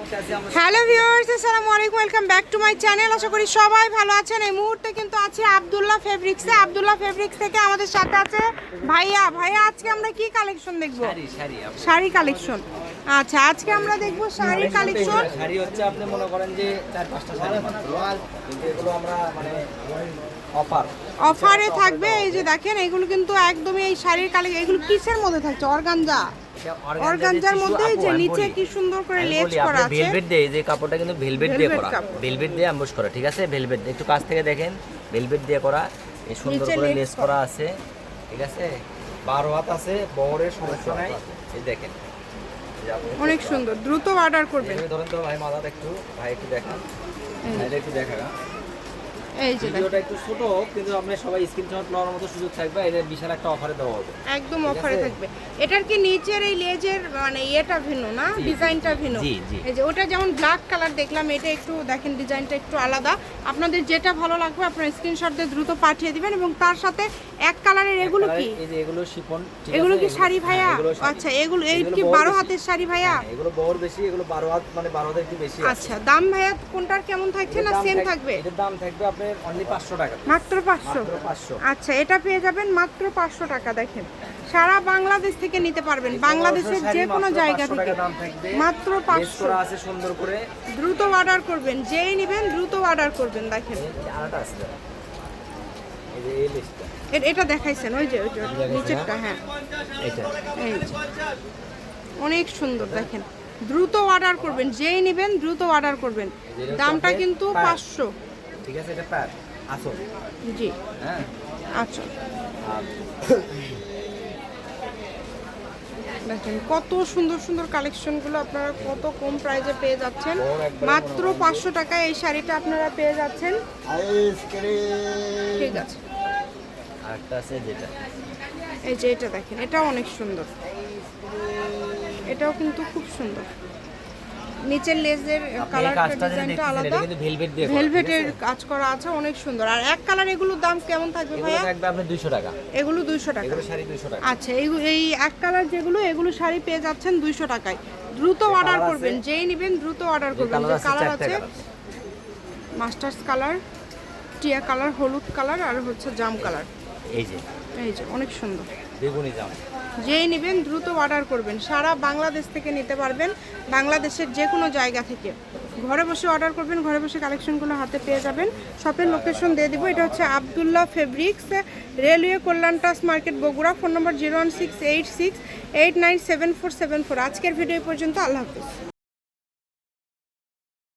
Hello viewers আসসালামু আলাইকুম welcome back to my channel. আশা করি সবাই ভালো আছেন। এই মুহূর্তে কিন্তু আছে আব্দুল্লাহ ফেব্রিক্সে আব্দুল্লাহ ফেব্রিক্স থেকে আমাদের সাথে আছে ভাইয়া। ভাইয়া আজকে আমরা কি কালেকশন দেখব? শাড়ি শাড়ি শাড়ি কালেকশন আচ্ছা আজকে আমরা দেখব শাড়ি কালেকশন শাড়ি হচ্ছে আপনি মনে করেন যে চার পাঁচটা শাড়ি কিন্তু এগুলো আমরা মানে অফার। অফারে থাকবে এই যে দেখেন এগুলো কিন্তু একদমই এই শাড়ির কালেকশন এগুলো কিসের মধ্যে থাকছে? অর্গানজা? অর্গানজার মধ্যে যে নিচে কি সুন্দর করে লেজ করা আছে। ভেলভেট দিয়ে যে কাপড়টা কিন্তু ভেলভেট দিয়ে করা। ভেলভেট দিয়ে অ্যাম্বুশ করা ঠিক আছে? ভেলভেট একটু কাছ থেকে দেখেন। ভেলভেট দিয়ে করা এই সুন্দর করে লেস করা। আছে ঠিক আছে? বারো হাত আছে বহরের সমস্যা নাই। এই দেখেন। অনেক সুন্দর দ্রুত অর্ডার করবেন। ধরেন তো ভাই মাথাটা একটু ভাই একটু দেখান। একটু দেখা এই যে ভিডিওটা একটু ছোট কিন্তু সবাই স্ক্রিনশট নেওয়ার মতো সুযোগ থাকবে এটা বিশাল একটা অফারে দেওয়া হবে। একদম অফারে থাকবে। এটার কি নিচের এই লেজের মানে ইয়েটা ভিন্ন না? ডিজাইনটা ভিন্ন। এই যে ওটা যেমন ব্ল্যাক কালার দেখলাম এটা একটু দেখেন ডিজাইনটা একটু আলাদা। আপনাদের যেটা ভালো লাগবে আপনারা স্ক্রিনশট দিয়ে দ্রুত পাঠিয়ে দিবেন এবং তার সাথে এক কালারের এগুলো কি? এই যে এগুলো শিফন এগুলো কি শাড়ি ভাইয়া? হ্যাঁ। আচ্ছা এগুলো এই কি বহর বারো বেশি। হাতের শাড়ি ভাইয়া? হ্যাঁ, এগুলো বহর বেশি এগুলো বারো হাত মানে বারো হাতের একটু বেশি আচ্ছা দাম ভাইয়া কোনটার কেমন থাকছে না সেম থাকবে? এটার দাম থাকবে আপনার অনলি পাঁচশো টাকা মাত্র পাঁচশো? মাত্র পাঁচশো। আচ্ছা এটা পেয়ে যাবেন মাত্র পাঁচশো টাকা দেখেন। সারা বাংলাদেশ থেকে নিতে পারবেন। বাংলাদেশের যে কোনো জায়গা থেকে। মাত্র লেস পাঁচশো। করা আছে সুন্দর করে। দ্রুত অর্ডার করবেন। যেই নেবেন দ্রুত অর্ডার করবেন দেখেন। আরেকটা আছে। এটা দেখাইছেন ওই যে ওই যে নিচেরটা হ্যাঁ। এটা অনেক সুন্দর দেখেন। দ্রুত অর্ডার করবেন। যেই নেবেন দ্রুত অর্ডার করবেন। দামটা কিন্তু পাঁচশো। ঠিক আছে? এটা প্যাড আসো। জি। হ্যাঁ? আচ্ছা। দেখেন কত সুন্দর সুন্দর কালেকশনগুলো আপনারা কত কম প্রাইজে পেয়ে যাচ্ছেন। মাত্র পাঁচশো টাকায় এই শাড়িটা আপনারা পেয়ে যাচ্ছেন। ঠিক আছে। আরেকটা আছে যেটা। এই যে এটা দেখেন এটাও অনেক সুন্দর। এটাও কিন্তু খুব সুন্দর। নিচের লেজের কালারটা ডিজাইনটা আলাদা। কিন্তু ভেলভেট দিয়ে ভেলভেটের কাজ করা আছে অনেক সুন্দর। আর এক কালার এগুলোর দাম কেমন থাকবে এগুলো ভাইয়া? থাকবে আপনার দুইশো টাকা। এগুলো দুইশো টাকা। এগুলো শাড়ি দুইশো টাকা। আচ্ছা এই এই এক কালার যেগুলো এগুলো শাড়ি পেয়ে যাচ্ছেন দুইশো টাকায়। দ্রুত অর্ডার করবেন যেই নেবেন দ্রুত অর্ডার করবেন। যে কালার আছে মাস্টার্স কালার টিয়া কালার হলুদ কালার আর হচ্ছে জাম কালার এই যে। এই যে অনেক সুন্দর। বেগুনি জাম। যেই নেবেন দ্রুত অর্ডার করবেন। সারা বাংলাদেশ থেকে নিতে পারবেন, বাংলাদেশের যে কোনো জায়গা থেকে। ঘরে বসে অর্ডার করবেন, ঘরে বসে কালেকশনগুলো হাতে পেয়ে যাবেন। শপের লোকেশন দিয়ে দিব, এটা হচ্ছে আবদুল্লাহ ফেব্রিক্স, রেলওয়ে কল্যাণ টাস market, Bogura, phone number zero one six eight six eight nine seven four seven four. আজকের ভিডিও পর্যন্ত, আল্লাহ হাফিজ।